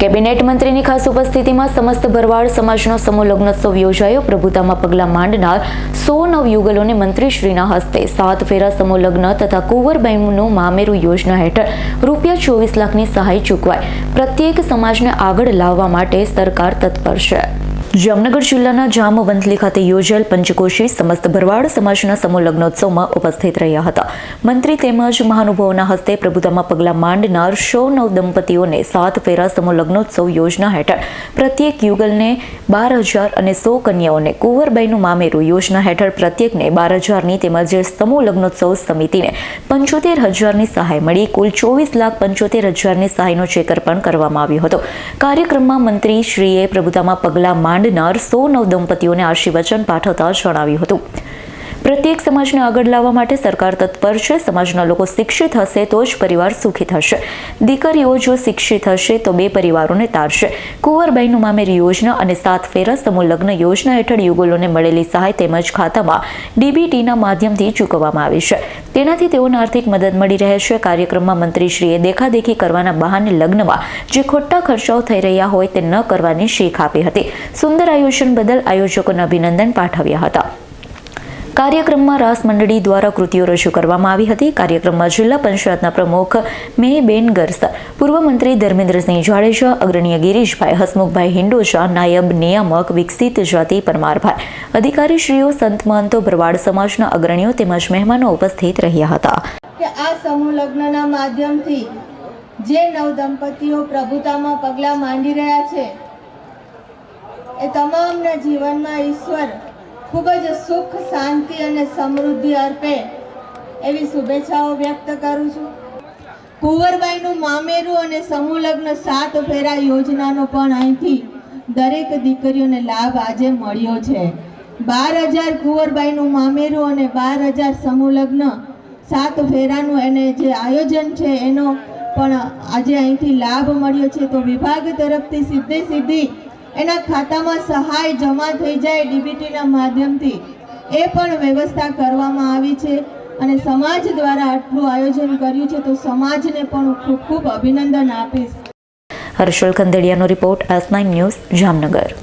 Cabinet મંત્રીની ખાસ ઉપસ્થિતિમાં સમસ્ત ભરવાડ સમાજનો સમૂહ લગ્નોત્સવ યોજાયો. પ્રભુતામાં પગલાં માંડનાર સો નવયુગલોને મંત્રીશ્રીના હસ્તે સાત ફેરા સમૂહ લગ્ન તથા કુંવરબાઈનું મામેરું યોજના હેઠળ રૂપિયા ચોવીસ લાખની સહાય ચૂકવાય. પ્રત્યેક સમાજને આગળ લાવવા માટે સરકાર તત્પર છે. જામનગર જિલ્લાના જામવંથલી ખાતે યોજાયેલ પંચકોશી સમસ્ત ભરવાડ સમાજના સમૂહ લગ્નોત્સવમાં ઉપસ્થિત રહ્યા હતા. મંત્રી તેમજ મહાનુભાવોના હસ્તે પ્રભુતામાં પગલાં માંડનાર સો નવ દંપતીઓને સાત ફેરા સમૂહ લગ્નોત્સવ યોજના હેઠળ પ્રત્યેક યુગલને બાર હજાર અને સો કન્યાઓને કુંવરબાઈનું મામેરું યોજના હેઠળ પ્રત્યેકને બાર હજારની તેમજ સમૂહ લગ્નોત્સવ સમિતિને પંચોતેર હજારની સહાય મળી. કુલ ચોવીસ લાખ પંચોતેર હજારની સહાયનો ચેક અર્પણ કરવામાં આવ્યો હતો. કાર્યક્રમમાં મંત્રી શ્રીએ પ્રભુતામાં પગલાં માંડનાર સો નવ દંપતીઓને આશીર્વચન પાઠવતા જણાવ્યું હતું. પ્રત્યેક સમાજને આગળ લાવવા માટે સરકાર તત્પર છે. સમાજના લોકો શિક્ષિત હશે તો જ પરિવાર સુખી થશે. દીકરીઓ જો શિક્ષિત હશે તો બે પરિવારોને તારશે કુંવરબાઈનું મામેર યોજના અને સાત ફેરા સમૂહ લગ્ન યોજના હેઠળ યુગલોને મળેલી સહાય તેમજ ખાતામાં ડીબીટીના માધ્યમથી ચૂકવવામાં આવી છે. તેનાથી તેઓને આર્થિક મદદ મળી રહે છે. કાર્યક્રમમાં મંત્રીશ્રીએ દેખાદેખી કરવાના બહાને લગ્નમાં જે ખોટા ખર્ચાઓ થઈ રહ્યા હોય તે ન કરવાની શીખ આપી હતી. સુંદર આયોજન બદલ આયોજકોને અભિનંદન પાઠવ્યા હતા. કાર્યક્રમમાં રાસ મંડળી દ્વારા કૃતિઓ રજૂ કરવામાં આવી હતી. કાર્યક્રમમાં જિલ્લા પંચાયતના પ્રમુખ મેહબેન ગરસા, પૂર્વ મંત્રી ધર્મેન્દ્રસિંહ જાડેજા, અગ્રણીય ગિરીશભાઈ હસમુખભાઈ હિન્ડોજા નાયબ નિયામક વિકસિત જાતિ પરમારભાઈ, અધિકારીશ્રીઓ સંત મહંતો ભરવાડ સમાજના અગ્રણીઓ તેમજ મહેમાનો ઉપસ્થિત રહ્યા હતા. કે આ સમૂહ લગ્નના માધ્યમથી જે નવ દંપતીઓ પ્રભુતામાં પગલાં માંડી રહ્યા છે, એ તમામના જીવનમાં ઈશ્વર ખૂબ જ સુખ, શાંતિ અને સમૃદ્ધિ અર્પે એવી શુભેચ્છાઓ વ્યક્ત કરું છું. કુંવરબાઈનું મામેરું અને સમૂહ સાત ફેરા યોજનાનો પણ અહીંથી દરેક દીકરીઓને લાભ આજે મળ્યો છે. બાર હજાર કુંવરબાઈનું મામેરું અને બાર હજાર સમૂહ સાત ફેરાનું એને જે આયોજન છે એનો પણ આજે અહીંથી લાભ મળ્યો છે. તો વિભાગ તરફથી સીધે સીધી એના ખાતામાં સહાય જમા થઈ જાય ડીબીટીના માધ્યમથી. એ પણ વ્યવસ્થા કરવામાં આવી છે અને સમાજ દ્વારા આટલું આયોજન કર્યું છે તો સમાજને પણ ખૂબ ખૂબ અભિનંદન આપીશ. હર્ષલ ખંદેડિયાનો રિપોર્ટ એસ ન્યૂઝ જામનગર.